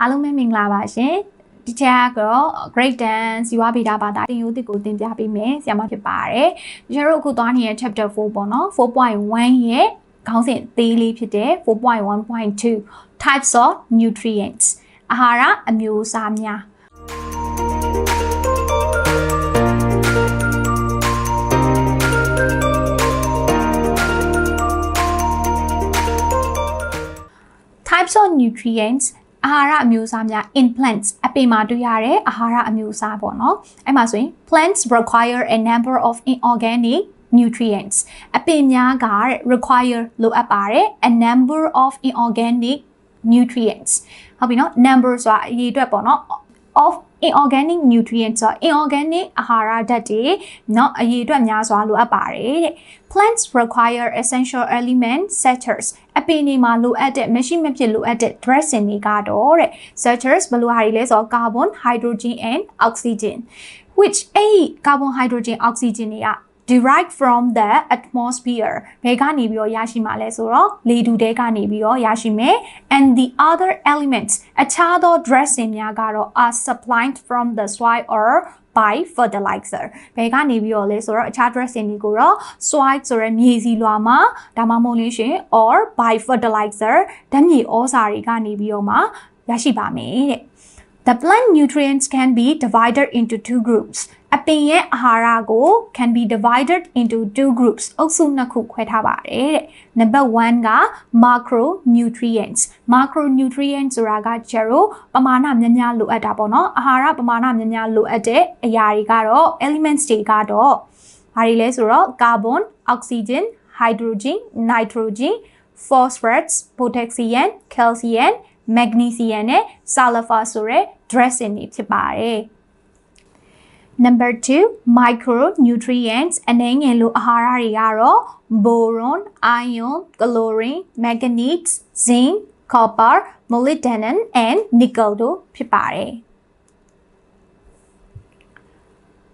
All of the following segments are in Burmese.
အားလုံးပဲမင်္ဂလာပါရှင်ဒီချက်ကတော့ Great Dance ဇီဝဗေဒဘာသာတင်ယူသစ်ကိုသင်ပြပေးမယ်ဆရာမဖြစ်ပါတယ်ဒီချက်တို့အခုသွားနေတဲ့ chapter 4ပေါ့နော်4.1ရဲ့ခေါင်းစဉ်အသေးလေးဖြစ်တဲ့4.1.2 types of nutrients အာဟာရအမျိုးအစားများ types of nutrients အာဟာရအမျိုးအစားများ in plants အပင်မှာတွေ့ရတဲ့အာဟာရအမျိုးအစားပေါ့နော်အဲ့မှာဆိုရင် plants require a number of inorganic nutrients အပင်များက require လိုအပ်ပါတယ် a number of inorganic nutrients ဟုတ်ပြီနော် number ဆိုတာအရေးအတွက်ပေါ့နော် of inorganic nutrients ဆို inorganic အာဟာရဓာတ်တွေเนาะအရေးအတွက်များစွာလိုအပ်ပါတယ်တဲ့ plants require essential elements such as အပင်တွေမှာလိုအပ်တဲ့မရှိမဖြစ်လိုအပ်တဲ့ dressing တွေကတော့တဲ့ such as ဘယ်လိုဟာတွေလဲဆိုတော့ carbon hydrogen and oxygen which အဲ့ဒီ carbon hydrogen oxygen တွေက derived from the atmosphere ဘယ်ကနေပြီးတော့ရရှိမှာလဲဆိုတော့လေထုထဲကနေပြီးတော့ရရှိမယ် and the other elements အခြားသော dressing များကတော့ are supplied from the soil or by fertilizer ဘယ်ကနေပြီးတော့လဲဆိုတော့အခြား dressing တွေကိုတော့ soil ဆိုရယ်မြေစီလွှာမှာဒါမှမဟုတ်လို့ရှရင် or by fertilizer ဓာတ်မြေဩဇာတွေကနေပြီးတော့မှရရှိပါမယ်တဲ့ The plant nutrients can be divided into two groups. အပင်ရဲ့အာဟာရကို can be divided into two groups အုပ်စုနှစ်ခုခွဲထားပါတယ်တဲ့။ Number 1က macronutrients. Macronutrients ဆိုတာကကျတော့ပမာဏများများလိုအပ်တာပေါ့နော်။အာဟာရပမာဏများများလိုအပ်တဲ့အရာတွေကတော့ elements တွေကတော့ဘာတွေလဲဆိုတော့ carbon, oxygen, hydrogen, nitrogen, phosphorus, potassium, calcium magnesium နဲ့ sulfur ဆိုတဲ့ dressing တွေဖြစ်ပါတယ်။ Number 2 micronutrients အနေငယ်လိုအာဟာရတွေကတော့ boron, iron, chlorine, manganese, zinc, copper, molybdenum and nickel တို့ဖြစ်ပါတယ်။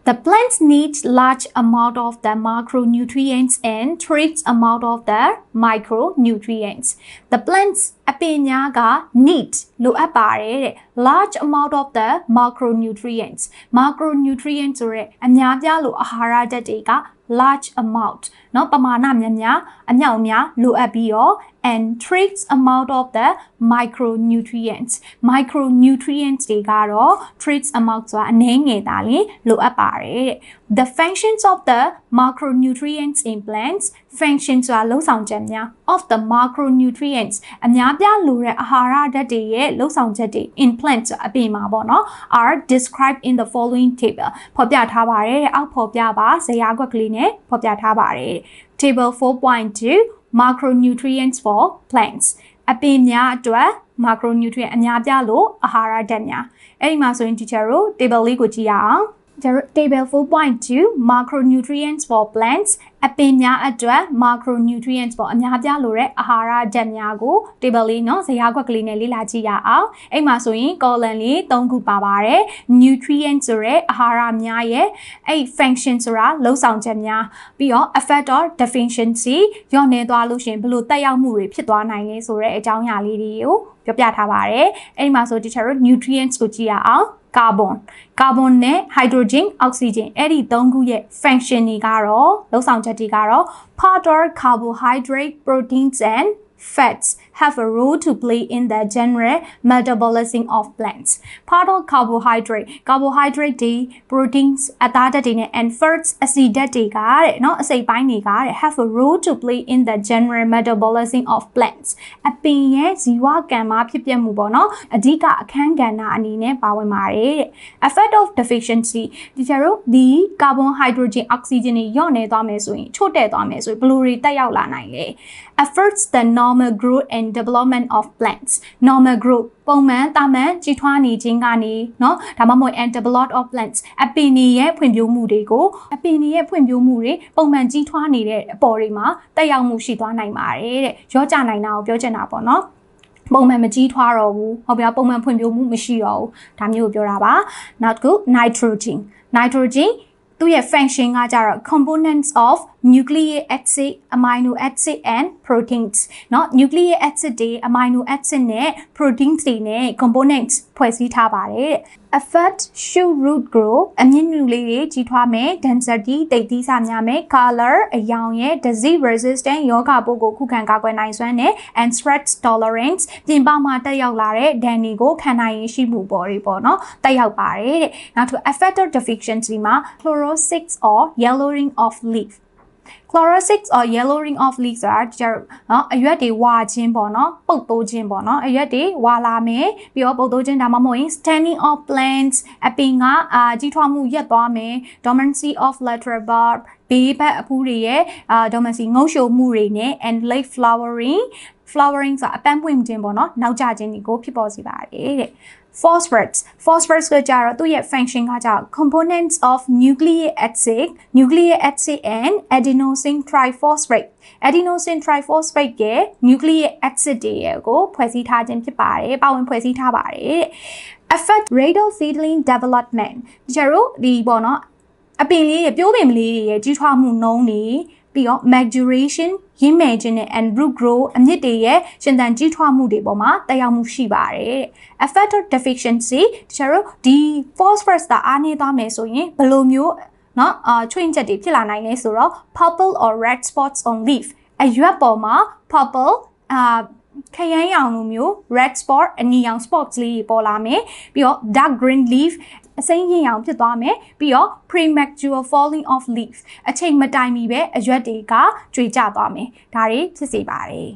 The plants need large amount of the macronutrients and trace amount of the micronutrients. The plants အပင်များက need လိုအပ်ပါတယ်တဲ့ large amount of the macronutrients. macronutrients ဆိုရဲအများပြားလို့အာဟာရဓာတ်တွေက large amount เนาะပမာဏများများအမြောက်အများလိုအပ်ပြီးတော့ and trace amount of the micronutrients micronutrients တွေကတော့ trace amount ဆိုတာအနည်းငယ်သားလေးလိုအပ်ပါတယ်တဲ့ the functions of the macronutrients in plants function ဆိုတာလှုပ်ဆောင်ချက်များ of the macronutrients အများပြားလိုတဲ့အာဟာရဓာတ်တွေရဲ့လှုပ်ဆောင်ချက်တွေ in plants အပြင်မှာပေါ့နော် are described in the following table ဖော်ပြထားပါတယ်တဲ့အောက်ဖော်ပြပါဇယားကွက်ကလေးနဲ့ဖော်ပြထားပါတယ် table 4.2 macronutrients for plants အပင်များအတွက် macronutrient အများပြားလို့အာဟာရဓာတ်များအဲ့ဒီမှာဆိုရင် teacher တို့ table လေးကိုကြည့်ရအောင် table 4.2 macronutrients for plants အပင်များအတွက် macronutrients ပေါ့အများပြလိုတဲ့အာဟာရဓာတ်များကို table လေးနော်ဇယားကွက်ကလေးနဲ့လေ့လာကြည့်ရအောင်အဲ့မှာဆိုရင် column လေး၃ခုပါပါတယ် nutrient ဆိုတဲ့အာဟာရများရဲ့အဲ့ function ဆိုတာလုံဆောင်ချက်များပြီးတော့ effect or deficiency ညှော့နေသွားလို့ရှင်ဘလို့တက်ရောက်မှုတွေဖြစ်သွားနိုင်လဲဆိုတဲ့အကြောင်းအရာလေးတွေကိုပြောပြထားပါတယ်အဲ့ဒီမှာဆို teacher တို့ nutrients ကိုကြည့်ရအောင်ကာဗွန်ကာဗွန်နဲ့ hydrogen oxygen အဲ့ဒီ၃ခုရဲ့ function တွေကတော့လုံဆောင်ချကတွေကတော့ part of carbohydrate proteins and fats have a role to play in the general metabolism of plants part of carbohydrate carbohydrate တွေ proteins အသားဓာတ်တွေနဲ့ and fats အဆီဓာတ်တွေကတဲ့เนาะအစိတ်ပိုင်းတွေကတဲ့ have a role to play in the general metabolism of plants အပင်ရဲ့ဇီဝကံမှာဖြစ်ပျက်မှုပေါ့เนาะအဓိကအခန်းကဏ္ဍအနေနဲ့ပါဝင်ပါတယ်တဲ့ effect of deficiency ဒီကျတော့ဒီ carbon hydrogen oxygen တွေညော့နေသွားမယ်ဆိုရင်ချို့တဲ့သွားမယ်ဆိုရင်ဘယ်လိုတွေတက်ရောက်လာနိုင်လဲ affects the normal growth and development of plants normal growth ပုံမှန်တာမန်ကြီးထွားနေခြင်းကနေเนาะဒါမှမဟုတ် and develop of plants အပင်တွေရဲ့ဖွံ့ဖြိုးမှုတွေကိုအပင်တွေရဲ့ဖွံ့ဖြိုးမှုတွေပုံမှန်ကြီးထွားနေတဲ့အပေါ်တွေမှာတက်ရောက်မှုရှိသွားနိုင်ပါတယ်တဲ့ရောကြနိုင်တာကိုပြောချင်တာပေါ့နော်ပုံမှန်မကြီးထွားတော့ဘူးဟုတ်ပြီလားပုံမှန်ဖွံ့ဖြိုးမှုမရှိတော့ဘူးဒါမျိုးကိုပြောတာပါနောက်တစ်ခု nitrogen nitrogen သူ့ရဲ့ function ကကြတော့ components of nucleic acid amino acid and proteins เนาะ nucleic acid တွေ amino acid နဲ့ proteins တွေနဲ့ components ဖွဲ့စည်းထားပါတယ်တဲ့ affect shoot root grow အမြင့်နူလေးတွေကြီးထွားမယ် density တိတ်သီးစာများမယ် color အယောင်ရဲ့ disease resistant ယောဂပိုးကိုခုခံကာကွယ်နိုင်စွမ်းနဲ့ and stress tolerance ပြင်ပမှာတက်ရောက်လာတဲ့ဒဏ်တွေကိုခံနိုင်ရရှိမှုပေါ်တွေပေါ့နော်တက်ရောက်ပါတယ်တဲ့နောက်ထပ် affected deficiency မှာ chlorosic or yellowing of leaf chlorosic or yellowing of leaves ဆိုတာကျတော့နော်အရွက်တွေဝါခြင်းပေါ့နော်ပုတ်တိုးခြင်းပေါ့နော်အရွက်တွေဝါလာမယ်ပြီးတော့ပုတ်တိုးခြင်းဒါမှမဟုတ်ရင် standing of plants အပင်ကအာကြီးထွားမှုရပ်သွားမယ် dormancy of lateral bulb ဘေးဘက်အဖူးတွေရဲ့အာ dormancy ငုံရှိုမှုတွေနဲ့ and late flowering flowering ဆိုတာအပန်းပွင့်ခြင်းပေါ့နော်နောက်ကျခြင်းတွေကိုဖြစ်ပေါ်စေပါတယ်တဲ့ phosphorus phosphorus ကကြတော့သူ့ရဲ့ function ကကြတော့ components of nucleic acid nucleic acid and adenosine triphosphate adenosine triphosphate ရဲ့ nucleic acid တွေရဲ့ကိုဖွဲ့စည်းထားခြင်းဖြစ်ပါတယ်ပါဝင်ဖွဲ့စည်းထားပါတယ်တဲ့ affect rate of seedling development ကျတော့ဒီပေါ့နော်အပင်လေးရဲ့ပြိုးပင်လေးတွေရဲ့ကြီးထွားမှုနှုန်းတွေပြီးတော့ maturation ရင်းမဲ့ခြင်းနဲ့ and root grow အမြစ်တွေရဲ့ရှင်သန်ကြီးထွားမှုတွေပေါ်မှာတက်ရောက်မှုရှိပါတယ်။ effector deficiency တချို့ဒီ phosphorus ကအားနည်းသွားမယ်ဆိုရင်ဘယ်လိုမျိုးနော်အာချွင်းချက်တွေဖြစ်လာနိုင်လဲဆိုတော့ purple or red spots on leaf အရွက်ပေါ်မှာ purple အာခရမ်းရောင်လိုမျိုး red spot အနီရောင် spots လေးတွေပေါ်လာမယ်ပြီးတော့ dark green leaf အစိမ်းရင်ရောင်ဖြစ်သွားမယ်ပြီးတော့ premature falling of leaf အချိန်မတိုင်မီပဲအရွက်တွေကကျွေကျသွားမယ်ဒါတွေဖြစ်စေပါတယ်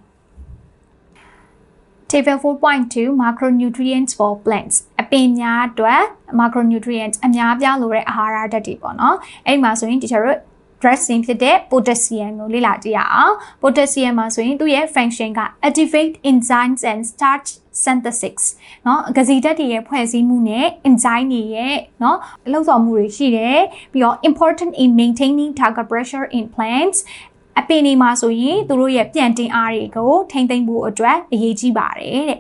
Table 4.2 macronutrients for plants အပင်များအတွက် macronutrients အများပြားလိုတဲ့အာဟာရဓာတ်တွေပေါ့နော်အဲ့ဒီမှာဆိုရင်တချို့တို့ dressing ဖြစ်တဲ့ potassium ကိုလေ့လာကြည့်ရအောင် potassium မှာဆိုရင်သူ့ရဲ့ function က activate enzymes and starch synthesis เนาะဂစီဓာတ်တွေရဲ့ဖွဲ့စည်းမှုနဲ့ enzyme တွေရဲ့เนาะအလုပ်ဆောင်မှုတွေရှိတယ်ပြီးတော့ important in maintaining target pressure in plants အပင်တွေမှာဆိုရင်သူတို့ရဲ့ပြန်တင်အားတွေကိုထိမ့်သိမ့်ဖို့အတွက်အရေးကြီးပါတယ်တဲ့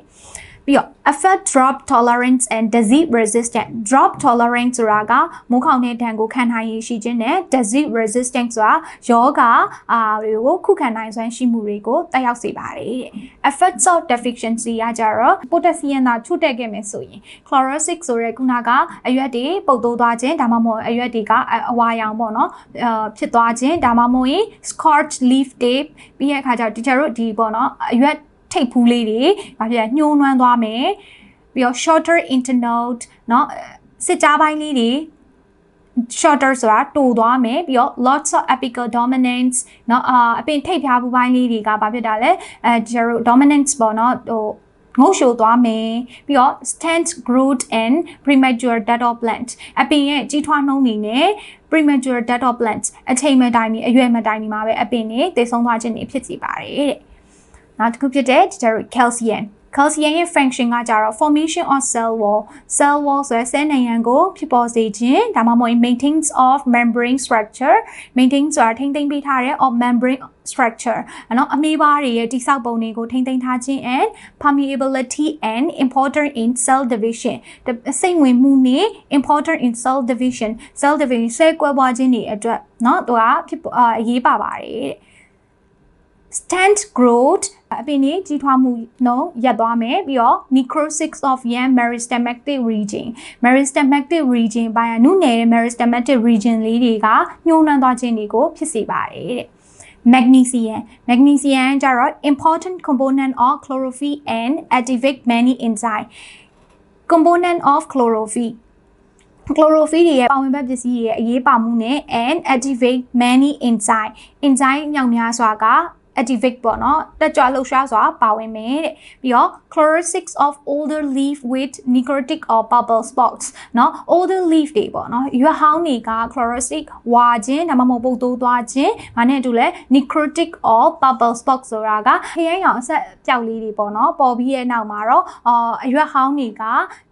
ပြီးတော့ affect drop tolerance and disease resistant drop tolerance ဆိုတာကမိုးခေါင်တဲ့ဒဏ်ကိုခံနိုင်ရရှိခြင်းနဲ့ disease resistant ဆိုတာယောဂအာတွေကိုခုခံနိုင်စွမ်းရှိမှုတွေကိုတက်ရောက်စေပါတယ်တဲ့ affect of deficiency ကကြတော့ potassium သာချို့တက်ခဲ့မယ်ဆိုရင် chlorosic ဆိုတဲ့ခုနကအရွက်တွေပုတ်တိုးသွားခြင်းဒါမှမဟုတ်အရွက်တွေကအဝါရောင်ပေါ့နော်အာဖြစ်သွားခြင်းဒါမှမဟုတ်ရင် scorch leaf tape ပြီးရခါကျတော့တချို့ဒီပေါ့နော်အရွက် ထိတ်ဖူးလေးတွေဘာဖြစ်လဲညှိုးနွမ်းသွားမယ်ပြီးတော့ shorter internode เนาะစစ်ကြားပိုင်းလေးတွေ shorter ဆိုတာတိုသွားမယ်ပြီးတော့ lots of apical dominance เนาะအာအပင်ထိပ်ဖြားပူပိုင်းလေးတွေကဘာဖြစ်တာလဲအဲကျတော့ dominance ပေါ့เนาะဟိုငုတ်ရှိုသွားမယ်ပြီးတော့ stand growth and premature death of plant အပင်ရဲ့ကြီးထွားနှုန်းနေနဲ့ premature death of plant အချိန်မတိုင်မီအရွယ်မတိုင်မီမှာပဲအပင်တွေတည်ဆုံးသွားခြင်းတွေဖြစ်စီပါတယ်တဲ့ နောက်တစ်ခုဖြစ်တဲ့ deteriorate calcium calcium ရဲ့ function ကကြတော့ formation of cell wall cell wall ဆိုတဲ့ဆဲနံရံကိုဖြစ်ပေါ်စေခြင်းဒါမှမဟုတ် maintains of membrane structure maintain ဆိုတာထိန်းသိမ်းပေးထားတဲ့ of membrane structure နော်အမေးပါးတွေရဲ့တိဆောက်ပုံတွေကိုထိန်းသိမ်းထားခြင်း and permeability and important in cell division စိတ်ဝင်မှုနဲ့ important in cell division cell division ဆဲကွဲပွားခြင်းတွေအတွက်နော်သူကဖြစ်အရေးပါပါတယ်တဲ့ stand growth အပင်ကြီးကြီးထွားမှုနှုန်းရပ်သွားမယ်ပြီးတော့ necrosis of young meristematic region meristematic region ဘာနုနယ်တဲ့ meristematic region လေးတွေကညှိုးနှွမ်းသွားခြင်းတွေကိုဖြစ်စေပါတယ်တဲ့ magnesium magnesium ကျတော့ important component of chlorophyll and activate many enzyme component of chlorophyll chlorophyll တွေရဲ့ပါဝင်ဘက်ပစ္စည်းတွေရဲ့အရေးပါမှုနဲ့ and activate many enzyme enzyme မြောက်များစွာက activate ပေါ့နော်တက်ကြွလှုပ်ရှားစွာပါဝင်မယ်တဲ့ပြီးတော့ chlorosics of older leaf with necrotic or purple spots เนาะ older leaf တွေပေါ့နော်ရွက်ဟောင်းတွေက chlorosic ဝါခြင်းဒါမှမဟုတ်ပုတ်တိုးသွားခြင်းမနဲ့အတူလဲ necrotic or purple spot ဆိုတာကခရမ်းရောင်အဆက်ပျောက်လေးတွေပေါ့နော်ပေါ်ပြီးရဲ့နောက်မှာတော့အာအရွက်ဟောင်းတွေက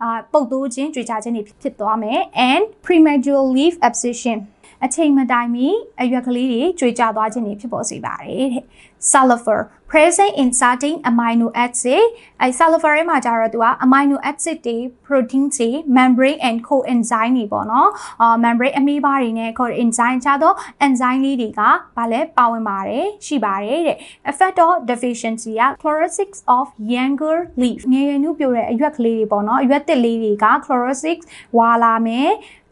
အာပုတ်တိုးခြင်းကြွေချခြင်းတွေဖြစ်သွားမယ် and premature leaf abscission အချိန်မတိုင်မီအရွက်ကလေးတွေကျွေးကြသွားခြင်းတွေဖြစ်ပေါ်စေပါတယ်တဲ့ sulfur present in certain amino acid အဲ sulfur ရဲ့မှာကျတော့သူက amino acid တွေ protein တွေ membrane and coenzyme တွေပေါ့နော်အာ membrane အမီးပါးတွေနဲ့ coenzyme ခြားသော enzyme လေးတွေကဘာလဲပါဝင်ပါတယ်ရှိပါတယ်တဲ့ effect of deficiency က chlorosis of younger leaf ငယ်ရွယ်နှုတ်ပြိုတဲ့အရွက်ကလေးတွေပေါ့နော်အရွက်သစ်လေးတွေက chlorosis ဝါလာမယ်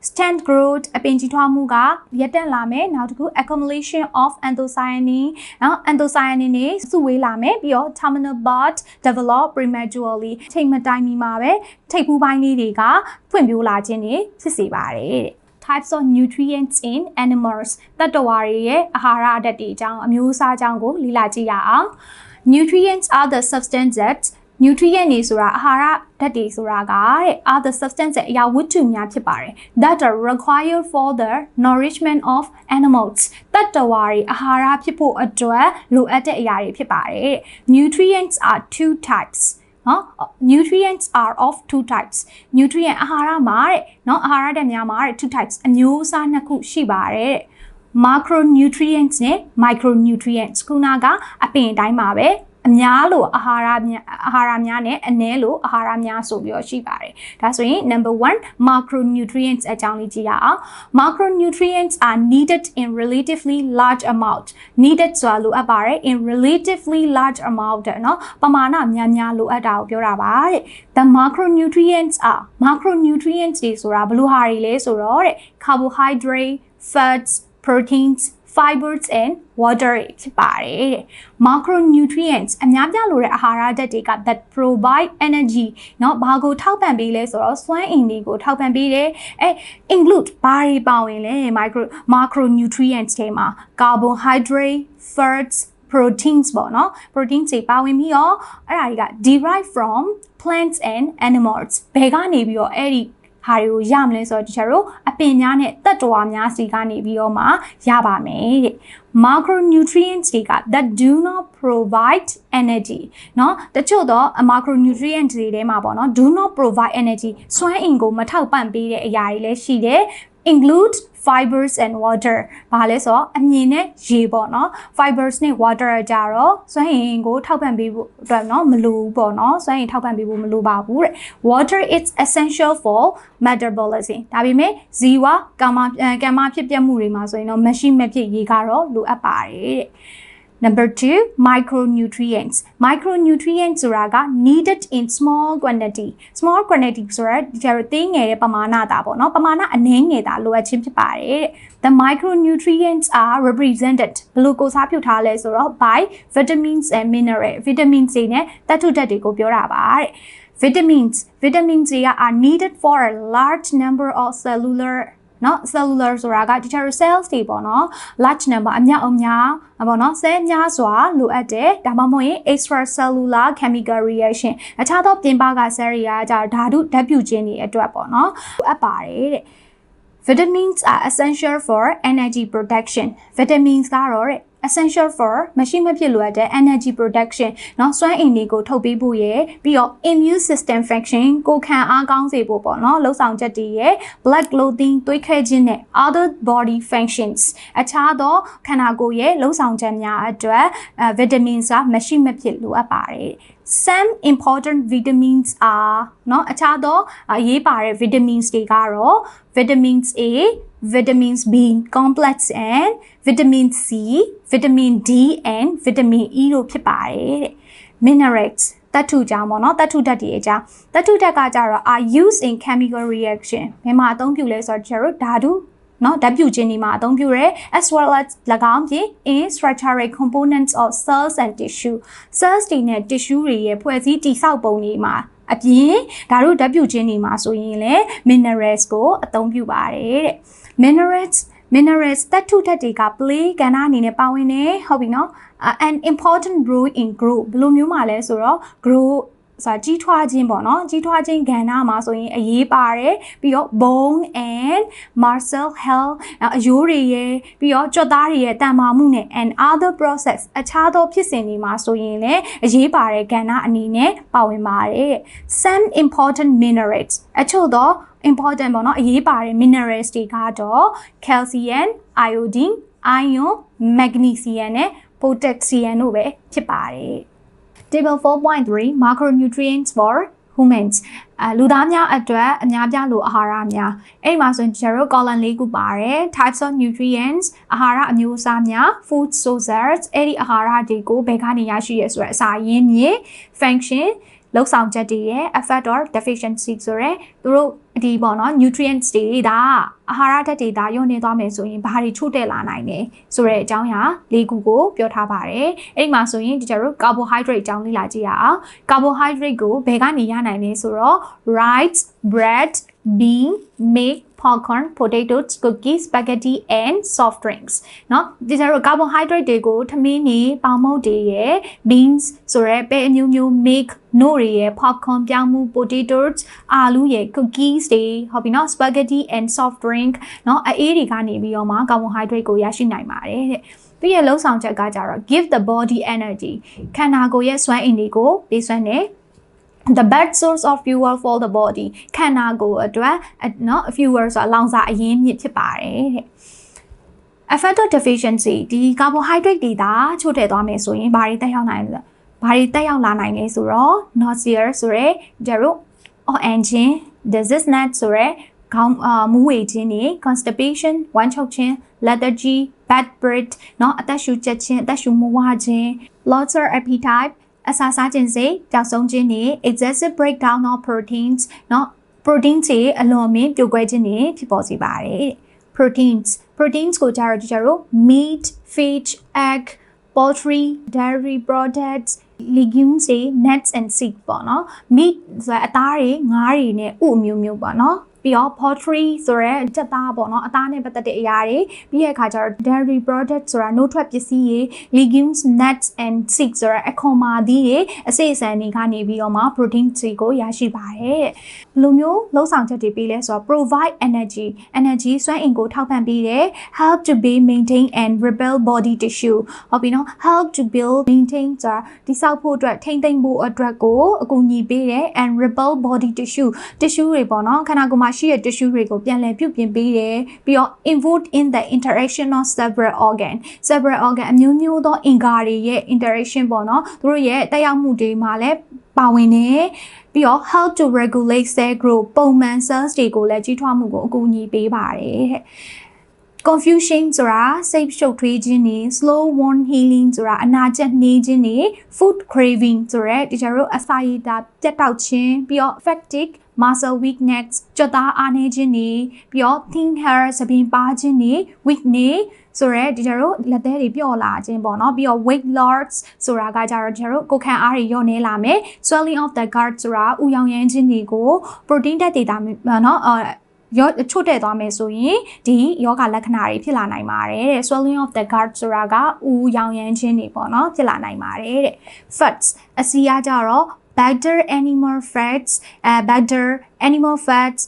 stand growth အပင်ကြီးထွားမှုကရက်တက်လာမယ်နောက်တစ်ခု accumulation of anthocyanin နော် anthocyanin တွေစုဝေးလာမယ်ပြီးတော့ terminal bud develop prematurely ချိန်မတိုင်မီမှာပဲထိပ်ဖူးပိုင်းလေးတွေကဖွံ့ဖြိုးလာခြင်းတွေဖြစ်စေပါတယ်တဲ့ types of nutrients in animals တတ္တဝါတွေရဲ့အာဟာရဓာတ်တွေအကြောင်းအမျိုးအစားအကြောင်းကိုလေ့လာကြည့်ရအောင် nutrients are the substances that nutrient တွေဆိုတာအာဟာရဓာတ်တွေဆိုတာကတဲ့ are the substance အရာဝတ္ထုများဖြစ်ပါတယ် that are required for the nourishment of animals တတ္တဝါတွေအာဟာရဖြစ်ဖို့အတွက်လိုအပ်တဲ့အရာတွေဖြစ်ပါတယ် nutrients are two types နော် nutrients are of two types nutrient အာဟာရမှာတဲ့နော်အာဟာရဓာတ်များမှာတဲ့ two types အမျိုးအစားနှစ်ခုရှိပါတယ်တဲ့ macronutrients နဲ့ micronutrients ခုနကအပင်တိုင်းပါပဲ အများလို့အာဟာရများအာဟာရများနဲ့အနည်းလို့အာဟာရများဆိုပြီးတော့ရှိပါတယ်။ဒါဆိုရင် number 1 macronutrients အကြောင်းလေးကြည့်ရအောင်။ macronutrients are needed in relatively large amount. needed ဆိုတာလိုအပ်ပါတယ် in relatively large amount တဲ့နော်။ပမာဏများများလိုအပ်တာကိုပြောတာပါတဲ့။ the macronutrients are macronutrients တွေဆိုတာဘယ်လိုဟာတွေလဲဆိုတော့တဲ့ carbohydrate, fats, proteins fibers and water ဖြစ်ပါတယ်တဲ့ macronutrients အများပြလို့တဲ့အာဟာရဓာတ်တွေက that provide energy เนาะဘာကိုထောက်ပံ့ပေးလဲဆိုတော့စွမ်းအင်တွေကိုထောက်ပံ့ပေးတယ်အဲ include ဘာတွေပါဝင်လဲ micro macronutrients တွေမှာ carbohydrate fats proteins ပေါ့နော် proteins တွေပါဝင်ပြီးတော့အဲ့ဒါတွေက derive from plants and animals ဘယ်ကနေပြီးတော့အဲ့ဒီ ဟာတွေကိုရမလဲဆိုတော့တချို့တို့အပင်များနဲ့တတ္တဝါများစီကနေပြီးတော့မှရပါမယ်တဲ့ macronutrients တွေက that do not provide energy เนาะတချို့တော့ macronutrients တွေထဲမှာပေါ့နော် do not provide energy စွမ်းအင်ကိုမထောက်ပံ့ပေးတဲ့အရာတွေလည်းရှိတယ် include fibers and water ဘာလဲဆိုတော့အမြင်နဲ့ရေပေါ့နော် fibers နဲ့ water ကြတော့စွမ်းအင်ကိုထောက်ပံ့ပေးဖို့အတွက်နော်မလိုဘူးပေါ့နော်စွမ်းအင်ထောက်ပံ့ပေးဖို့မလိုပါဘူးတဲ့ water is essential for metabolism ဒါပေမဲ့ဇီဝကမ္မကမ္မဖြစ်ပျက်မှုတွေမှာဆိုရင်တော့မရှိမဖြစ်ရေကတော့လိုအပ်ပါတယ်တဲ့ Number 2 micronutrients micronutrients ဆိုတာက needed in small quantity small quantity ဆိုတာဒီကျတော့သေးငယ်တဲ့ပမာဏတာပေါ့နော်ပမာဏအနည်းငယ်တာလိုအပ်ခြင်းဖြစ်ပါတယ်တဲ့ The micronutrients are represented ဘယ်လိုကိုစားပြုထားလဲဆိုတော့ by vitamins and minerals vitamins တွေနဲ့သတ္တုဓာတ်တွေကိုပြောတာပါတဲ့ vitamins vitamins တွေက are needed for a large number of cellular เนาะ cellular ဆိုတာက dietary cells တွေပေါ့နော် large number အများအများပေါ့နော် cell များစွာလိုအပ်တယ်ဒါမှမဟုတ်ရင် extracellular chemical reaction အခြားသောပြင်ပက cell တွေကကြဓာတုဓာတ်ပြုခြင်းတွေအတွက်ပေါ့နော်လိုအပ်ပါတယ်တဲ့ Vitamins are essential for energy production. Vitamins ကတော့တဲ့ essential for မရှိမဖြစ်လိုအပ်တဲ့ energy production เนาะစွမ်းအင်တွေကိုထုတ်ပေးဖို့ရယ်ပြီးတော့ immune system function ကိုခံအားကောင်းစေဖို့ပေါ့เนาะလှုပ်ဆောင်ချက်တွေရယ် blood clotting သွေးခဲခြင်းနဲ့ other body functions အခြားသောခန္ဓာကိုယ်ရဲ့လှုပ်ဆောင်ချက်များအတွက် vitamins ကမရှိမဖြစ်လိုအပ်ပါတယ် some important vitamins are เนาะအခြားသောအရေးပါတဲ့ vitamins တွေကတော့ vitamins A vitamins B complex and vitamin C vitamin D and vitamin E တို့ဖြစ်ပါတယ်တဲ့ minerals တတ်ထုကြောင့်ပေါ့နော်တတ်ထုဓာတ်တွေအကြောင်းတတ်ထုဓာတ်ကကြတော့ are used in chemical reaction ဘယ်မှာအသုံးပြုလဲဆိုတော့ကျတော့ဓာတုနော်ဓာတ်ပြုခြင်းဒီမှာအသုံးပြုရဲ as well as ၎င်းဖြင့် in structural components of cells and tissue cells တွေနဲ့ tissue တွေရဲ့ဖွဲ့စည်းတည်ဆောက်ပုံတွေမှာအပြင်ဓာတ်ဓာတ်ပြုခြင်းတွေမှာဆိုရင်လည်း minerals ကိုအသုံးပြုပါတယ်တဲ့ minerals minerals သတ္တုဓာတ်တွေက play ကဏ္ဍအနေနဲ့ပါဝင်နေဟုတ်ပြီနော် an important role in growth ဘယ်လိုမျိုးမှာလဲဆိုတော့ grow ဆိုတာကြီးထွားခြင်းပေါ့နော်ကြီးထွားခြင်းကဏ္ဍမှာဆိုရင်အရေးပါတယ်ပြီးတော့ bone and muscle health အယိုးတွေရဲ့ပြီးတော့ကြွက်သားတွေရဲ့တန်မာမှုနဲ့ and other process အခြားသောဖြစ်စဉ်တွေမှာဆိုရင်လည်းအရေးပါတဲ့ကဏ္ဍအနေနဲ့ပါဝင်ပါတယ် some important minerals အချို့သော important ပေါ့နော်အရေးပါတဲ့ minerals တွေကတော့ calcium iodine iron magnesium နဲ့ potassium တို့ပဲဖြစ်ပါတယ် Table 4.3 macronutrients for humans အလူသားများအတွက်အများပြလို့အာဟာရများအဲ့ဒီမှာဆိုရင်ကျွန်တော် column ၄ခုပါတယ် types of nutrients အာဟာရအမျိုးအစားများ food sources အဲ့ဒီအာဟာရတွေကိုဘယ်ကနေရရှိရဆိုတဲ့အစာရင်းမြေ function လောက်ဆောင်ချက်တွေရဲ့ effect or deficiency ဆိုရဲသူတို့ ဒီပေါ့နော် nutrients တွေဒါအာဟာရဓာတ်တွေဒါညွှန်နေသွားမယ်ဆိုရင်ဘာတွေချို့တက်လာနိုင်လဲဆိုတဲ့အကြောင်းအရာ၄ခုကိုပြောထားပါတယ်အဲ့ဒီမှာဆိုရင်ဒီကျတို့ carbohydrate အကြောင်းလေ့လာကြည့်ရအောင် carbohydrate ကိုဘယ်ကနေရနိုင်လဲဆိုတော့ rice bread bean milk popcorn potatoes cookies spaghetti and soft drinks เนาะဒီကျတော့ carbohydrate တွေကိုထမင်းနေပေါင်မုတ်တွေရယ် beans ဆိုရဲပဲအမျိုးမျိုး milk နို့တွေရယ် popcorn ပြောင်းမှု potatoes အာလူရယ် cookies တွေဟုတ်ပြီเนาะ spaghetti and soft drink เนาะအအေးတွေကနေပြီးတော့မှ carbohydrate ကိုရရှိနိုင်ပါတယ်တဲ့သူရဲ့လှုပ်ဆောင်ချက်ကကြတော့ give the body energy ခန္ဓာကိုယ်ရဲ့စွမ်းအင်တွေကိုပေးစွမ်းတယ် the best source of fuel for the body ခန္ဓာကိုယ်အတွက်เนาะ fuel ဆိုတာလောင်စာအရင်းမြစ်ဖြစ်ပါတယ်တဲ့ affected deficiency ဒီ carbohydrate တွေဒါချို့တဲ့သွားမယ်ဆိုရင်ဘာတွေတက်ရောက်နိုင်လဲဘာတွေတက်ရောက်လာနိုင်လဲဆိုတော့ nausea ဆိုရဲကျတော့ or engine dizziness ဆိုရဲခေါင်းအာမူးဝေခြင်းတွေ constipation ဝမ်းချုပ်ခြင်း lethargy bad breath เนาะအသက်ရှူချက်ခြင်းအသက်ရှူမဝခြင်း loss of appetite အစာစားခြင်းစိပျောက်ဆုံးခြင်းနဲ့ excessive breakdown of proteins နော် protein တွေအလွန်အမင်းပြိုကွဲခြင်းနဲ့ဖြစ်ပေါ်စေပါတယ်။ proteins proteins ကိုကြတော့ကြတော့ meat, fish, egg, poultry, dairy products, legumes, nuts and seeds ပေါ့နော် meat ဆိုတာအသားတွေငါးတွေနဲ့ဥအမျိုးမျိုးပေါ့နော် ပြီးတော့ poultry ဆိုရဲစက်သားပေါ့နော်အသားနဲ့ပတ်သက်တဲ့အရာတွေပြီးရဲ့အခါကျတော့ dairy product ဆိုတာနှုတ်ထွက်ပစ္စည်းတွေ legumes nuts and seeds ဆိုတာအခွန်မာသီးတွေအစိအစံတွေကနေပြီးတော့မှ protein တွေကိုရရှိပါတယ်တဲ့ဘယ်လိုမျိုးလှုပ်ဆောင်ချက်တွေပေးလဲဆိုတော့ provide energy energy စွမ်းအင်ကိုထောက်ပံ့ပေးတယ် help to be maintain and rebuild body tissue ဟုတ်ပြီနော် help to build maintain ဆိုတာတိဆောက်ဖို့အတွက်ထိမ့်သိမ့်ဖို့အတွက်ကိုအကူအညီပေးတယ် and rebuild body tissue tissue တွေပေါ့နော်ခန္ဓာကိုယ်မှာရှိတဲ့ tissue တွေကိုပြန်လည်ပြုပြင်ပေးတယ်ပြီးတော့ involved in the interaction of several organ several organ အမျိုးမျိုးသောအင်္ဂါတွေရဲ့ interaction ပေါ့နော်သူတို့ရဲ့တက်ရောက်မှုတွေမှာလည်းပါဝင်နေပြီးတော့ help to regulate cell growth ပုံမှန် cells တွေကိုလည်းကြီးထွားမှုကိုအကူအညီပေးပါတယ်တဲ့ confusion ဆိုတာစိတ်ရှုပ်ထွေးခြင်းနေ slow warm healing ဆိုတာအနာကျက်နှေးခြင်းနေ food craving ဆိုရဲဒီကျတို့အစာရည်တာပြတ်တောက်ခြင်းပြီးတော့ fatigue muscle weakness ကြွသားအားနည်းခြင်းနေပြီးတော့ thin hair သပင်ပါခြင်းနေ weakness ဆိုရဲဒီကျတို့လက်သေးတွေပျော့လာခြင်းပေါ့နော်ပြီးတော့ weight loss ဆိုတာကကြတော့ကျတို့ကိုခံအားတွေညော့နေလာမယ် swelling of the gut ဆိုတာဥယောင်ရမ်းခြင်းတွေကို protein ဓာတ်တွေတာနော်အာရောချို့တဲ့သွားမယ်ဆိုရင်ဒီယောဂလက္ခဏာတွေဖြစ်လာနိုင်ပါတယ်တဲ့ swelling of the gut ဆိုတာကဥရောင်ရမ်းခြင်းတွေပေါ့နော်ဖြစ်လာနိုင်ပါတယ်တဲ့ fats အစီအကြတော့ better animal fats uh better animal fats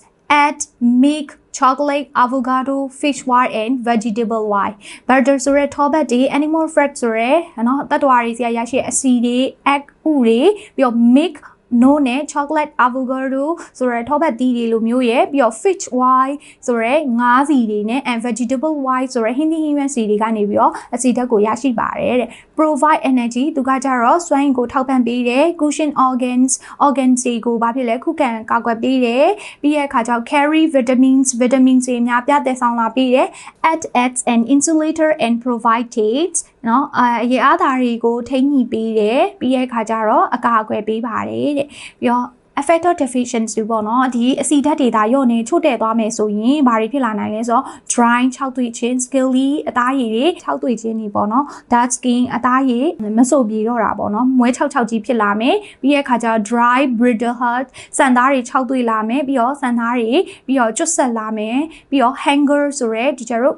add milk chocolate avocado fish oil and vegetable oil butter ဆိုရဲထောပတ်တွေ animal fat ဆိုရဲနော်တတ်တော်ရီစီရရရှိအစီတွေ egg ဥတွေပြီးတော့ milk no နဲ့ chocolate avocado ဆိုရဲထောပတ်သီးတွေလိုမျိုးရဲ့ပြီးတော့ fish oil ဆိုရဲငါးစီတွေနဲ့ and vegetable oil ဆိုရဲဟင်းသီးဟင်းရွက်စီတွေကနေပြီးတော့အစီဓာတ်ကိုရရှိပါတယ်တဲ့ provide energy သူကကြတော့စွမ်းအင်ကိုထောက်ပံ့ပေးတယ် cushion organs organs တွေကိုဘာဖြစ်လဲခုခံကာကွယ်ပေးတယ်ပြီးရဲ့အခါကျတော့ carry vitamins vitamins တွေများပြတ်တဲ့ဆောင်လာပေးတယ် add adds an insulator and provide aids နော်အရေအားဓာတွေကိုထိန်းညှိပေးတယ်ပြီးရဲ့အခါကျတော့အကာအကွယ်ပေးပါတယ်တဲ့ပြီးတော့ affected deficiency ပေါ့နော်ဒီအဆီဓာတ်တွေဒါရော့နေချို့တဲ့သွားမယ်ဆိုရင်ဘာတွေဖြစ်လာနိုင်လဲဆိုတော့ dry ၆တွေ့ခြင်း scaly အသားရည်တွေ၆တွေ့ခြင်းတွေပေါ့နော် dark skin အသားရည်မဆိုပြေတော့တာပေါ့နော်မွဲ၆၆ကြီးဖြစ်လာမယ်ပြီးရဲ့အခါကျတော့ dry brittle heart စံသားတွေ၆တွေ့လာမယ်ပြီးတော့စံသားတွေပြီးတော့ကျွတ်ဆက်လာမယ်ပြီးတော့ hanger ဆိုရဲဒီကျတော့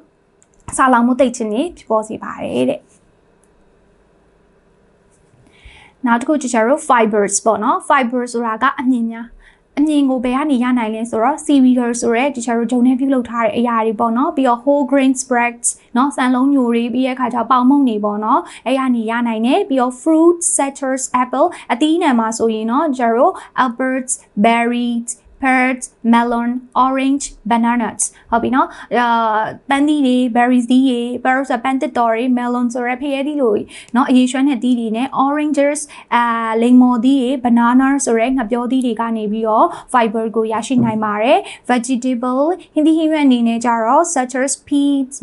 ဆာလောင်မှုတိတ်ခြင်းတွေဖြစ်ပေါ်စေပါတယ်တဲ့ နောက်တစ်ခုကျကျတို့ fibers ပေါ့နော် fiber ဆိုတာကအမြင်များအမြင်ကိုဘယ်ကနေရနိုင်လဲဆိုတော့ cereal ဆိုရဲဒီချာတို့ဂျုံနဲ့ပြုလုပ်ထားတဲ့အရာတွေပေါ့နော်ပြီးတော့ whole grain spreads เนาะစံလုံးညိုတွေပြီးရဲ့ခါကျပေါင်မုန့်တွေပေါ့နော်အဲ့ကနေရနိုင်တယ်ပြီးတော့ fruit citrus apple အသီးနှံမှာဆိုရင်เนาะကျတို့ alberts berries pears melon orange bananas ဟုတ်ပြီနော်အာပန်းသီးတွေ berries သီးတွေ pears ဆိုပန်းသစ်တော်တွေ melon ဆိုရယ်ဖရဲသီးလိုနော်အရေရွှမ်းတဲ့သီးတွေနဲ့ oranges အာလိမ္မော်သီးတွေ banana ဆိုရယ်ငပြောသီးတွေကနေပြီးတော့ fiber ကိုရရှိနိုင်ပါတယ် vegetable ဟင်းသီးဟင်းရွက်အနေနဲ့ကြတော့ such as peas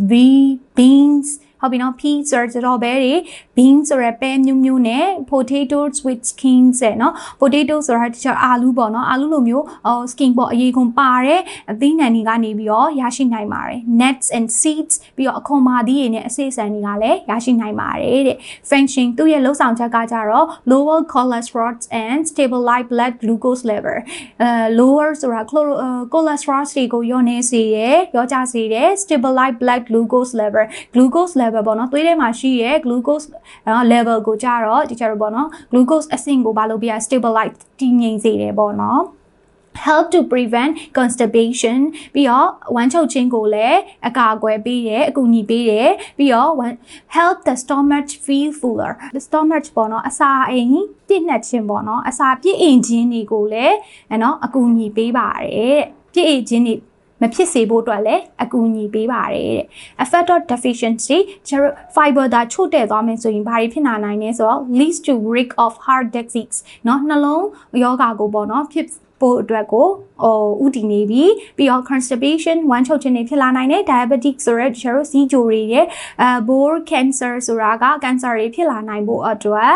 beans ဟုတ်ပြီနော် pea ဆိုတော့ဘဲတွေ beans ဆိုရပဲမျိုးမျိုးနဲ့ potatoes with skins တဲ့နော် potato ဆိုတာတခြားအာလူးပေါ့နော်အာလူးလိုမျိုးအော် skin ပေါ့အရေးခွန်ပါတဲ့အသီးနှံတွေကနေပြီးတော့ရရှိနိုင်ပါတယ် nuts and seeds ပြီးတော့အခွန်မာသီးတွေနဲ့အစိအစံတွေကလည်းရရှိနိုင်ပါတယ်တဲ့ function သူ့ရဲ့လုံဆောင်ချက်ကကြတော့ lower cholesterol and stabilize blood glucose level အဲ lower ဆိုတာ cholesterol တွေကိုညှော့နေစေတယ်ညှော့ကျစေတယ် stabilize blood glucose level glucose level ပေါ့နော်သွေးထဲမှာရှိရဲ့ glucose level ကိုကြတော့ဒီကြတော့ပေါ့နော် glucose အဆင့်ကိုဘာလို့ပြရ stabilize တည်ငြိမ်စေတယ်ပေါ့နော် help to prevent constipation ပြီးတော့ဝမ်းချုပ်ခြင်းကိုလည်းအကာအကွယ်ပေးတယ်အကူအညီပေးတယ်ပြီးတော့ help the stomach feel fuller the stomach ပေါ့နော်အစာအိမ်ပြည့်နှက်ခြင်းပေါ့နော်အစာပြည့်အိမ်ခြင်းတွေကိုလည်းနော်အကူအညီပေးပါတယ်ပြည့်အိမ်ခြင်းတွေ မဖြစ်စေဖို့အတွက်လည်းအကူအညီပေးပါတယ်တဲ့ affected deficiency ကျတော့ fiber ဒါချို့တဲ့သွားမယ်ဆိုရင်ဘာတွေဖြစ်လာနိုင်လဲဆိုတော့ leads to risk of heart disease เนาะနှလုံးယောဂါကိုပေါ့เนาะဖြစ်ဖို့အတွက်ကိုဟိုဥတည်နေပြီပြီးတော့ constipation ဝမ်းချုပ်ခြင်းတွေဖြစ်လာနိုင်တယ် diabetic ဆိုရဲကျတော့စီးကြိုတွေရဲ့အဲ bowel cancer ဆိုတာက cancer တွေဖြစ်လာနိုင်ဖို့အတွက်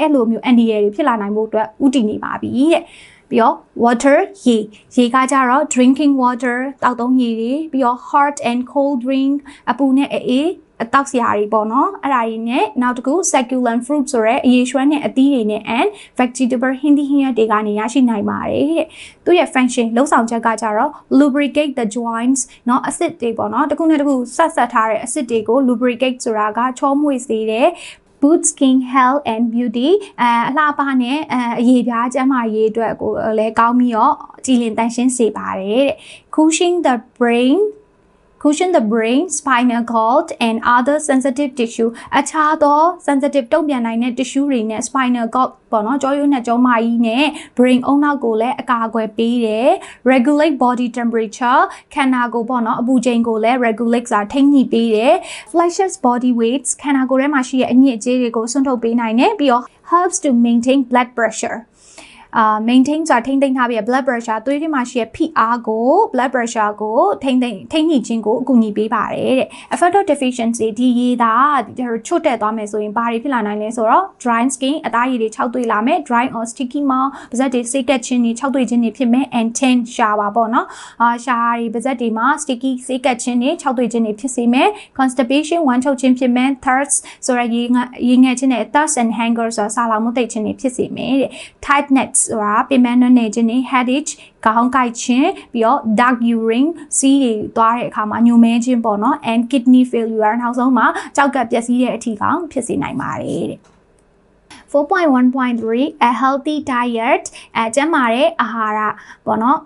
အဲ့လိုမျိုးအန်ဒီရယ်တွေဖြစ်လာနိုင်ဖို့အတွက်ဥတည်နေပါပြီတဲ့ ပြီးတော့ water ရေရေကကြတော့ drinking water တောက်သုံးရေတွေပြီးတော့ hot and cold drink အပူနဲ့အေးအတောက်စရာတွေပေါ့နော်အဲ့ဒါတွေနဲ့နောက်တစ်ခု succulent fruit ဆိုရဲအရေရွှမ်းတဲ့အသီးတွေနဲ့ and vegetable hindi hiya တွေကနေရရှိနိုင်ပါတယ်တဲ့သူရဲ့ function လုံးဆောင်ချက်ကကြတော့ lubricate the joints เนาะ acid တွေပေါ့နော်တစ်ခုနဲ့တစ်ခုဆက်ဆက်ထားတဲ့ acid တွေကို lubricate ဆိုတာကချောမွေ့စေတယ် boot skin health and beauty အဲအလှပနဲ့အဲအရေးပြားကျန်းမာရေးအတွက်ကိုလည်းကောင်းပြီးတော့ကြည်လင်တန်ရှင်းစေပါတယ်တဲ့ cushion the brain cushion the brain spinal cord and other sensitive tissue အခြားသော sensitive တုံ့ပြန်နိုင်တဲ့ tissue တွေနဲ့ spinal cord ပေါ့နော်ကြောရိုးနဲ့ကြောမကြီးနဲ့ brain အုံနောက်ကိုလည်းအကာအကွယ်ပေးတယ် regulate body temperature ခန္ဓာကိုယ်ပေါ့နော်အပူချိန်ကိုလည်း regulate စာထိန်းညှိပေးတယ် flushes body weights ခန္ဓာကိုယ်ထဲမှာရှိတဲ့အညစ်အကြေးတွေကိုဆွန့်ထုတ်ပေးနိုင်တယ်ပြီးတော့ helps to maintain blood pressure အာ maintain ဆိုတာထိန်းသိမ်းထားပြီး blood pressure သွေးထဲမှာရှိတဲ့ဖိအားကို blood pressure ကိုထိန်းသိမ်းထိန်းညှိခြင်းကိုအကူအညီပေးပါတယ်တဲ့ affected deficiency ဒီရည်သာချွတ်တက်သွားမယ်ဆိုရင်ဘာတွေဖြစ်လာနိုင်လဲဆိုတော့ dry skin အသားရည်တွေခြောက်သွေးလာမယ် dry or sticky mouth ပါးစပ်တွေစိတ်ကက်ခြင်းတွေခြောက်သွေးခြင်းတွေဖြစ်မယ် and tan shower ပေါ့နော်အာရှာတွေပါးစပ်တွေမှာ sticky စိတ်ကက်ခြင်းတွေခြောက်သွေးခြင်းတွေဖြစ်စေမယ် constipation ဝမ်းချုပ်ခြင်းဖြစ်မယ် thirst ဆိုရရေရေငယ်ခြင်းနဲ့ thirst and hunger ဆိုတာဆာလောင်မှုတိတ်ခြင်းတွေဖြစ်စေမယ်တဲ့ tightness ဆိုတာပင်မနှွနေခြင်းနဲ့ headache ခေါင်းကိုက်ခြင်းပြီးတော့ dark urine စီးတွေသွားတဲ့အခါမှာညိုမဲခြင်းပေါ့နော် and kidney failure နောက်ဆုံးမှာကြောက်ကပ်ပျက်စီးတဲ့အထိကောင်ဖြစ်စေနိုင်ပါတယ်တဲ့4.1.3 a healthy diet အဲကျန်းမာတဲ့အာဟာရပေါ့နော်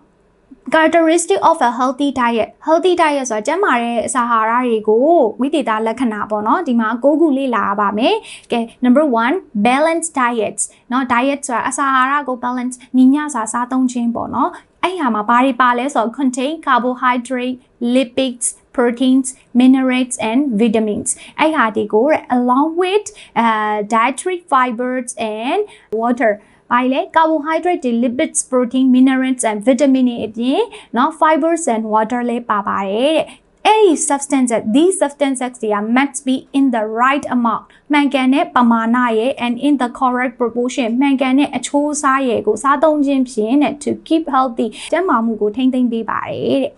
characteristic of a healthy diet healthy diet ဆိုတာကျန်းမာတဲ့အစာအာဟာရတွေကိုဝိသေသလက္ခဏာပေါ့နော်ဒီမှာကိုးခုလေ့လာပါမယ်ကဲ number 1 balanced diets เนาะ diet ဆိုတာအစာအာဟာရကို balance ညီမျှစွာစားသုံးခြင်းပေါ့နော်အဲ့ဟာမှာဘာတွေပါလဲဆိုတော့ contain carbohydrate lipids proteins minerals and vitamins အဲ့ဟာတွေကို along with uh, dietary fibers and water ဘာလဲ carbohydrate တွေ lipids protein minerals and vitamin တွေအပြင်เนาะ fibers and water လေးပါပါတယ်တဲ့အဲ့ဒီ substances these substances တွေက must be in the right amount မှန်ကန်တဲ့ပမာဏရဲ့ and in the correct proportion မှန်ကန်တဲ့အချိုးအစားရဲ့ကိုစားသုံးခြင်းဖြင့်တဲ့ to keep healthy ကျန်းမာမှုကိုထိန်းသိမ်းပေးပါတယ်တဲ့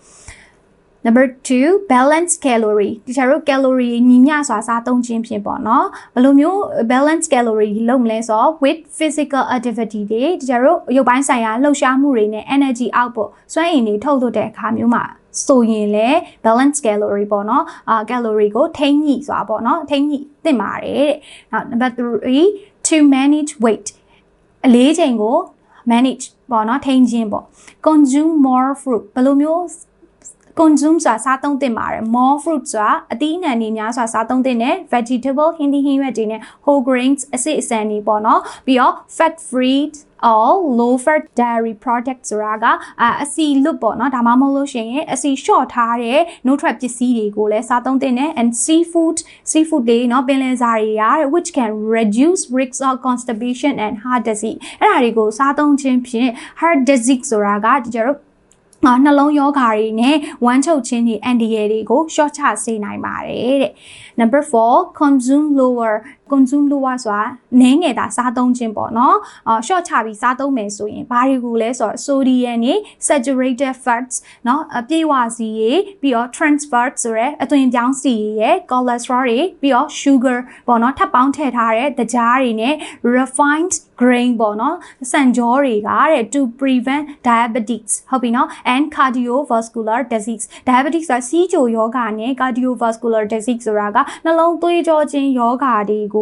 number 2 balance calorie ဒီချာတို့ calorie ညီမျှစွာစားသုံးခြင်းဖြင့်ပေါ့နော်ဘယ်လိုမျိုး balance calorie လုပ်မလဲဆိုတော့ with physical activity တွေဒီချာတို့ရုပ်ပိုင်းဆိုင်ရာလှုပ်ရှားမှုတွေနဲ့ energy output စွမ်းအင်တွေထုတ်လွှတ်တဲ့အခါမျိုးမှာဆိုရင်လေ balance calorie ပေါ့နော်အာ calorie ကိုထိန်းညှိစွာပေါ့နော်ထိန်းညှိသင့်ပါတယ်တဲ့နောက် number 3 to manage weight အလေးချိန်ကို manage ပေါ့နော်ထိန်းခြင်းပေါ့ consume more fruit ဘယ်လိုမျိုး consume ဆိုတာစားသုံးသင့်ပါတယ် more fruit ဆိုတာအသီးအနှံတွေများစွာစားသုံးသင့်တယ် vegetable ဟင်းသီးဟင်းရွက်တွေနဲ့ whole grains အစစ်အစန်တွေပေါ့နော်ပြီးတော့ fat free all low fat dairy product ဆိုတာကအအစီလွတ်ပေါ့နော်ဒါမှမဟုတ်လို့ရှိရင်အစီလျှော့ထားတဲ့ no trap ပစ္စည်းတွေကိုလည်းစားသုံးသင့်တယ် and seafood seafood တွေเนาะပင်လယ်စာတွေရ which can reduce risks of constipation and heart disease အဲ့ဒါတွေကိုစားသုံးခြင်းဖြင့် heart disease ဆိုတာကဒီကျတော့ အာနှလုံးယောဂါတွေနဲ့ဝမ်းချုပ်ခြင်းတွေအန်ဒီရယ်တွေကို short ချစေနိုင်ပါတယ်တဲ့ number 4 consume lower consume လုပ်ရဆိုတာနည်းငယ်တာစားသုံးခြင်းပေါ့နော်အော် short ချပြီးစားသုံးမယ်ဆိုရင်ဘာတွေကိုလဲဆိုတော့ sodium နေ saturated fats နော်အပြည့်ဝစီရေပြီးတော့ trans fats ဆိုရဲအသွင်ပြောင်းစီရေ cholesterol တွေပြီးတော့ sugar ပေါ့နော်ထပ်ပေါင်းထည့်ထားတဲ့တကြားတွေနဲ့ refined grain ပေါ့နော်စံကြောတွေကတဲ့ to prevent diabetes ဟုတ်ပြီနော် and cardiovascular disease diabetes ဆိုတာစီးချိုယောဂါနဲ့ cardiovascular disease ဆိုတာကနှလုံးသွေးကြောချင်းယောဂါတွေက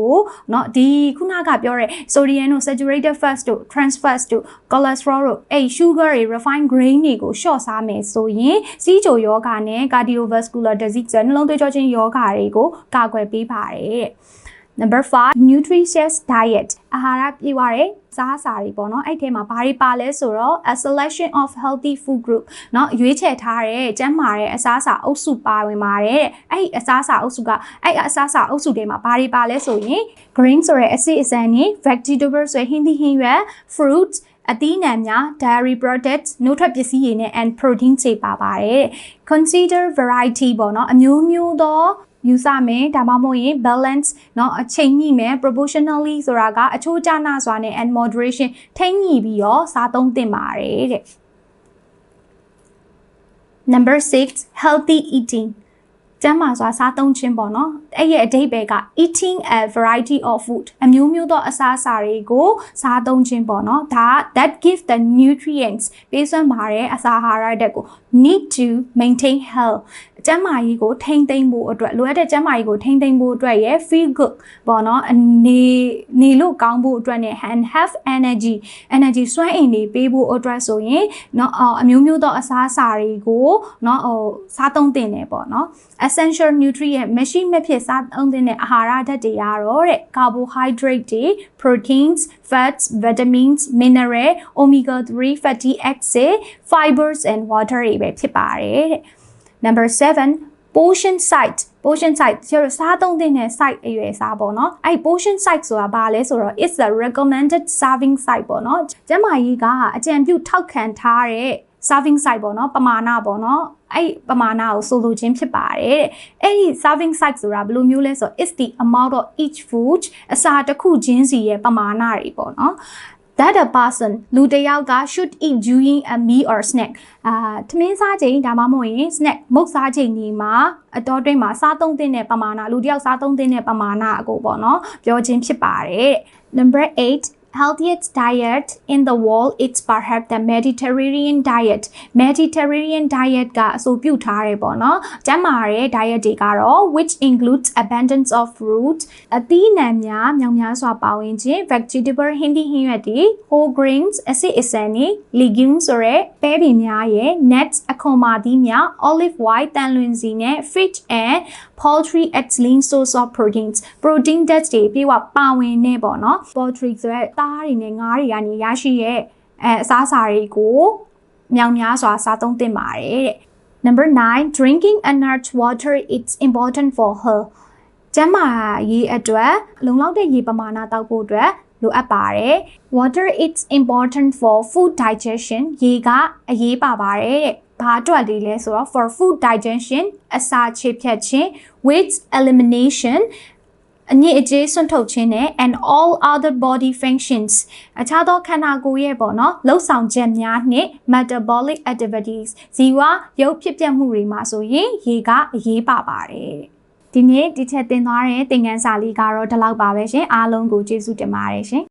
เนาะဒီခုနကပြောတဲ့ sodium တို့ saturated fats တို့ trans fats တို့ cholesterol တို့အဲ့ sugar တွေ refined grain တွေကိုရှော့စားမယ်ဆိုရင်စီးချိုယောဂနဲ့ cardiovascular disease ဆိုနှလုံးသွေးကြောခြင်းယောဂတွေကိုကာကွယ်ပေးပါတယ်တဲ့ number 5 nutritious diet အာဟာရပြည့်ဝတဲ့စားစာတွေပေါ့နော်အဲ့ထဲမှာဘာတွေပါလဲဆိုတော့ a selection of healthy food group เนาะရွေးချယ်ထားတဲ့ကျန်းမာတဲ့အစားအစာအုပ်စုပါဝင်ပါတယ်တဲ့အဲ့အစားအစာအုပ်စုကအဲ့အစားအစာအုပ်စုတွေမှာဘာတွေပါလဲဆိုရင် green ဆိုတဲ့အစစ်အစံတွေ vegetable ဆိုရင်ဟင်းသီးဟင်းရွက် fruits အသီးနှံများ dairy products နှုတ်ထွက်ပစ္စည်းတွေနဲ့ and protein တွေပါပါတယ် consider variety ပေါ့နော်အမျိုးမျိုးသော ယူဆမယ်ဒါမှမဟုတ်ရင် balance เนาะအချိန်ညှိမယ် proportionally ဆိုတာကအချိုးကျနာစွာနဲ့ and moderation ထိန်းညှိပြီးတော့စားသုံးသင့်ပါတယ်တဲ့ Number 6 healthy eating ကျန်းမာစွာစားသုံးခြင်းပေါ့နော်အဲ့ရဲ့အဓိပ္ပာယ်က eating a variety of food အမျိုးမျိုးသောအစားအစာတွေကိုစားသုံးခြင်းပေါ့နော်ဒါ that give the nutrients ပေးစွမ်းပါတဲ့အစာအာဟာရတဲ့ကို need to maintain health ကျန်းမာရေးကိုထိန်းသိမ်းဖို့အတွက်လိုအပ်တဲ့ကျန်းမာရေးကိုထိန်းသိမ်းဖို့အတွက်ရယ် feel good ပေါ့နော်အနေနေလို့ကောင်းဖို့အတွက်နဲ့ and have energy energy စွမ်းအင်တွေပေးဖို့အတွက်ဆိုရင်เนาะအမျိုးမျိုးသောအစားအစာတွေကိုเนาะဟိုစားသုံးသင့်တယ်ပေါ့နော် essential nutrient မရှိမဖြစ်စားသုံးသင့်တဲ့အာဟာရဓာတ်တွေကတော့တဲ့ carbohydrate တွေ proteins fats vitamins mineral omega 3 fatty acid fibers and water တွေပဲဖြစ်ပါတယ်တဲ့ number 7 portion size portion size ကျတော့စားသုံးတဲ့ size အရွယ်စားပေါ့နော်အဲ့ portion size ဆိုတာဘာလဲဆိုတော့ it's the recommended serving size ပေါ့နော်ကျမကြီးကအကြံပြုထောက်ခံထားတဲ့ serving size ပေါ့နော်ပမာဏပေါ့နော်အဲ့ပမာဏကိုဆိုလိုခြင်းဖြစ်ပါတယ်တဲ့အဲ့ဒီ serving size ဆိုတာဘယ်လိုမျိုးလဲဆိုတော့ is the amount of each food အစာတစ်ခုချင်းစီရဲ့ပမာဏတွေပေါ့နော် that a person လူတစ်ယောက်က should eat during a meal or snack အာထမင်းစားချိန်ဒါမှမဟုတ်ရင် snack မုတ်စားချိန်ဒီမှာအတော်တွင်းမှာစားသုံးသင့်တဲ့ပမာဏလူတစ်ယောက်စားသုံးသင့်တဲ့ပမာဏအကိုပေါ့နော်ပြောခြင်းဖြစ်ပါတယ် number 8 healthiest diet in the world it's perhaps the Mediterranean diet Mediterranean diet ကအဆိုပြုထားတယ်ပေါ့နော်ကျန်းမာတဲ့ diet တွေကတော့ which includes abundance of fruit အသီးနှံများမြောင်များစွာပါဝင်ခြင်း vegetable ဟင်းသီးဟင်းရွက်တွေ whole grains အစစ်အစံတွေ legumes ဆိုရဲပဲပင်များရဲ့ nuts အခွန်မာသီးများ olive oil တန်လွင်စီနဲ့ fish and poultry excellent source of proteins protein ဓာတ်တွေပြေဝပါဝင်နေပေါ့နော် poultry ဆိုရဲသားတွေနဲ့ငါးတွေကနေရရှိရဲ့အဲအစားအစာတွေကိုမြောင်များစွာစားသုံးသင့်ပါတယ်တဲ့ Number 9 drinking enough water it's important for her ကျန်းမာရေးအတွက်လုံလောက်တဲ့ရေပမာဏတောက်ဖို့အတွက်လိုအပ်ပါတယ် water it's important for food digestion ရေကအရေးပါပါတယ်တဲ့ ဘာအတွက်လေးလဲဆိုတော့ for food digestion အစာချေဖြတ်ခြင်း weight elimination အညစ်အကြေးဆွန့်ထုတ်ခြင်းနဲ့ and all other body functions အခြားသောခန္ဓာကိုယ်ရဲ့ပေါ့နော်လှုပ်ဆောင်ချက်များနှင့် metabolic activities ဇီဝရုပ်ဖြစ်ပျက်မှုတွေမှာဆိုရင်ရေကအရေးပါပါတယ်ဒီနေ့ဒီချက်တင်သွားတဲ့သင်ခန်းစာလေးကတော့ဒီလောက်ပါပဲရှင်အားလုံးကိုကျေးဇူးတင်ပါတယ်ရှင်